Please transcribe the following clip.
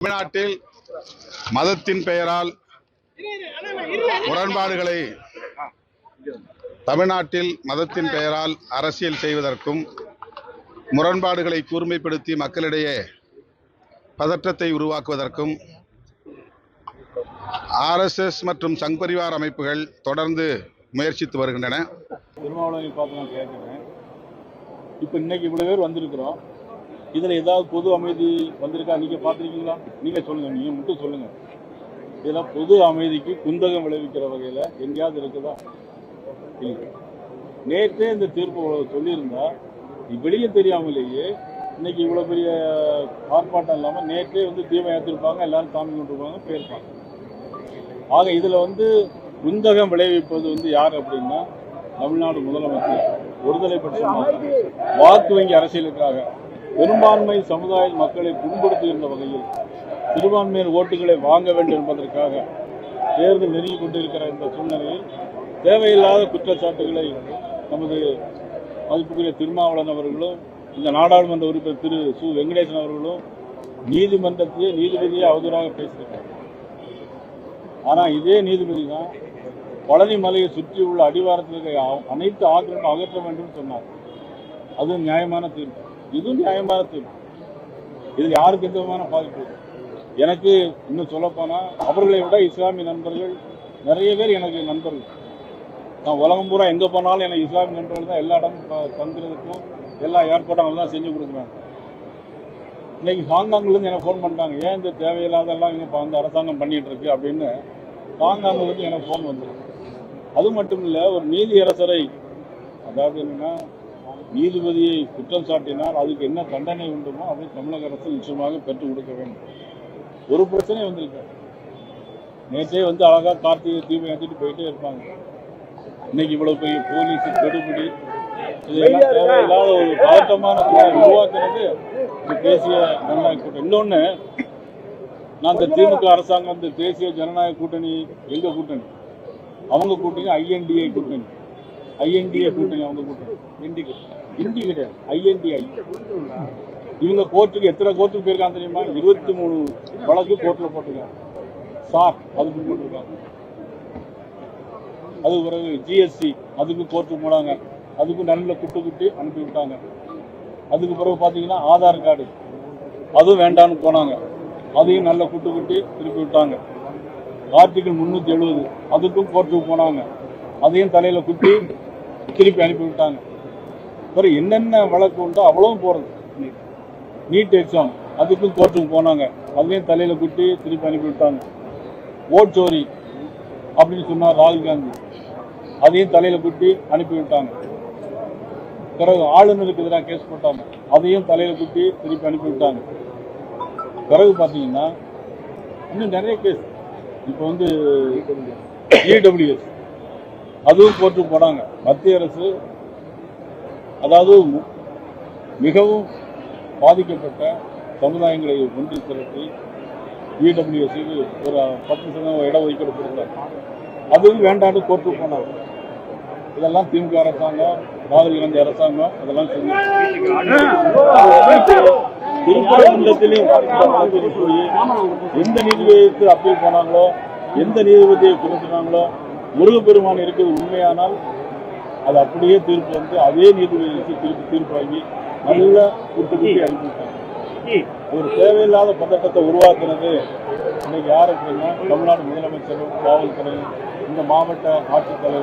தமிழ்நாட்டில் மதத்தின் பெயரால் முரண்பாடுகளை தமிழ்நாட்டில் மதத்தின் பெயரால் அரசியல் செய்வதற்கும் முரண்பாடுகளை கூர்மைப்படுத்தி மக்களிடையே பதற்றத்தை உருவாக்குவதற்கும் ஆர்எஸ்எஸ் மற்றும் சங் பரிவார் அமைப்புகள் தொடர்ந்து முயற்சித்து வருகின்றன. திருமாவளவன் பார்த்து நான் கேட்குறேன் இப்போ இன்னைக்கு இவ்வளோ பேர் வந்திருக்கிறோம். இதில் ஏதாவது பொது அமைதி வந்திருக்கா? நீங்கள் பார்த்துருக்கீங்களா? நீங்கள் சொல்லுங்கள் நீங்கள் மட்டும் சொல்லுங்கள் இதில் பொது அமைதிக்கு குந்தகம் விளைவிக்கிற வகையில் எங்கேயாவது இருக்குதா? இல்லை. நேற்றே இந்த தீர்ப்பு சொல்லியிருந்தா வெளியே தெரியாமலேயே இன்னைக்கு இவ்வளோ பெரிய ஆர்ப்பாட்டம் இல்லாமல் நேற்றே வந்து தீபம் ஏற்றிருப்பாங்க எல்லாரும் சாமி கொண்டிருப்பாங்க போயிருப்பாங்க. ஆக இதில் வந்து குந்தகம் விளைவிப்பது வந்து யார் அப்படின்னா தமிழ்நாடு முதலமைச்சர். ஒருதலை வாக்கு வங்கி அரசியலுக்காக. பெரும்பான்மை சமுதாய மக்களை புண்படுத்துகின்ற வகையில் சிறுபான்மையின் ஓட்டுகளை வாங்க வேண்டும் என்பதற்காக தேர்தல் நெருங்கி கொண்டிருக்கிற இந்த சூழ்நிலையில் தேவையில்லாத குற்றச்சாட்டுகளை நமது மதிப்புக்குரிய திருமாவளவன் அவர்களும் இந்த நாடாளுமன்ற உறுப்பினர் திரு சு. வெங்கடேசன் அவர்களும் நீதிமன்றத்தையே நீதிபதியை அவதூறாக பேசியிருக்காங்க. ஆனால் இதே நீதிபதி தான் பழனி மலையை சுற்றி உள்ள அடிவாரத்தில் இருக்க அனைத்து ஆக்கிரமும் அகற்ற வேண்டும் சொன்னார். அது நியாயமான தீர்ப்பு. இதுவும் நியாயமான தீர்ப்பு இதில் யாருக்கு எந்த விதமான பாதிப்பு? எனக்கு இன்னும் சொல்லப்போனால் அவர்களை விட இஸ்லாமிய நண்பர்கள் நிறைய பேர் எனக்கு நண்பர்கள். நான் உலகம் பூரா எங்கே போனாலும் எனக்கு இஸ்லாமிய நண்பர்கள் தான் எல்லா இடமும் தங்குறதுக்கும் எல்லா ஏற்பாடும் அவங்க தான் செஞ்சு கொடுக்குறாங்க. இன்னைக்கு ஹாங்காங்லேருந்து எனக்கு ஃபோன் பண்ணிட்டாங்க ஏன் இந்த தேவையில்லாதெல்லாம் இங்கே இப்போ வந்து அரசாங்கம் பண்ணிட்டு இருக்கு அப்படின்னு ஹாங்காங்லேருந்து எனக்கு ஃபோன் வந்துருக்கு அது மட்டும் இல்லை ஒரு நீதியரசரை அதாவது என்னன்னா நீதிபதியை குற்றம் சாட்டினால் அதுக்கு என்ன தண்டனை உண்டுமோ அதை தமிழக அரசு நிச்சயமாக பெற்றுக் கொடுக்க வேண்டும். ஒரு பிரச்சனை வந்திருக்கு. நேற்றே வந்து அழகா கார்த்திகை தீபம் ஏற்றிட்டு போயிட்டே இருப்பாங்க. இன்னைக்கு இவ்வளவு பெரிய போலீஸ் கெடுபிடி இதெல்லாம் தேவையில்லாத ஒரு பதட்டமான உருவாக்குறது. இந்த தேசிய ஜனநாயக கூட்டணி. இன்னொன்று நான் இந்த திமுக அரசாங்கம் இந்த தேசிய ஜனநாயக கூட்டணி எங்க கூட்டணி? அவங்க கூட்டணி ஐஎன்டிஏ கூட்டணி. ஐஎன்டிஏ கூட்டணி அவங்க கூட்டணி. இண்டி இண்டி கிடையாது. ஐஎன்டிஐ இவங்க கோர்ட்டுக்கு எத்தனை கோர்ட்டுக்கு போயிருக்காங்க தெரியுமா? இருபத்தி மூணு வழக்கு கோர்ட்டில் போட்டிருக்காங்க. சார் அதுக்கு போட்டிருக்காங்க. அது பிறகு ஜிஎஸ்டி அதுக்கு கோர்ட்டுக்கு போனாங்க. அதுக்கு நல்ல குட்டு குட்டி அனுப்பி விட்டாங்க. அதுக்கு பிறகு பார்த்தீங்கன்னா ஆதார் கார்டு. அதுவும் வேண்டாம்னு போனாங்க. அதையும் நல்ல குட்டு குட்டி திருப்பி விட்டாங்க. ஆர்டிகல் முந்நூற்றி எழுபது. அதுக்கும் கோர்ட்டுக்கு போனாங்க. அதையும் தலையில் குட்டி திருப்பி அனுப்பிவிட்டாங்க. அப்புறம் என்னென்ன வழக்கு உண்டோ அவ்வளவும் போகிறது நீட் எக்ஸாம் அதுக்கும் கோர்ட்டுக்கு போனாங்க. அதையும் தலையில் குட்டி திருப்பி அனுப்பிவிட்டாங்க. ஓட் சோரி அப்படின்னு சொன்னார் ராகுல் காந்தி. அதையும் தலையில் குட்டி அனுப்பிவிட்டாங்க. பிறகு ஆளுநருக்கு எதிராக கேஸ் போட்டாங்க. அதையும் தலையில் குட்டி திருப்பி அனுப்பிவிட்டாங்க. பிறகு பார்த்தீங்கன்னா இன்னும் நிறைய கேஸ் இப்போ வந்து இடபிள்யூஎஸ் அதுவும் கோர்ட்டுக்கு போனாங்க. மத்திய அரசு அதாவது மிகவும் பாதிக்கப்பட்ட சமுதாயங்களை ஒன்று திரட்டி இடபிள்யூஎஸ்க்கு ஒரு பத்து சதவீதம் இடஒதுக்கீடு கொடுத்தாங்க அதுவும் வேண்டான்னு கோர்ட்டுக்கு போனாங்க. இதெல்லாம் திமுக அரசாங்கம் ராகுல் காந்தி அரசாங்கம் அதெல்லாம் திருப்பரங்குன்றத்திலையும் எந்த நீதிபதிக்கு அப்பீல் போனாங்களோ எந்த நீதிபதியை குறிப்பிட்டாங்களோ முருகப்பெருமான் இருக்கிறது உண்மையானால் அது அப்படியே தீர்ப்பு வந்து அதே நீதிபதிக்கு திருப்பி தீர்ப்பு வாங்கி நல்ல குட்டு குட்டி அனுப்பிவிட்டாங்க ஒரு தேவையில்லாத பதட்டத்தை உருவாக்குறது இன்னைக்கு யாருக்குன்னா தமிழ்நாடு முதலமைச்சரும் காவல்துறையும் இந்த மாவட்ட ஆட்சித்தலைவர்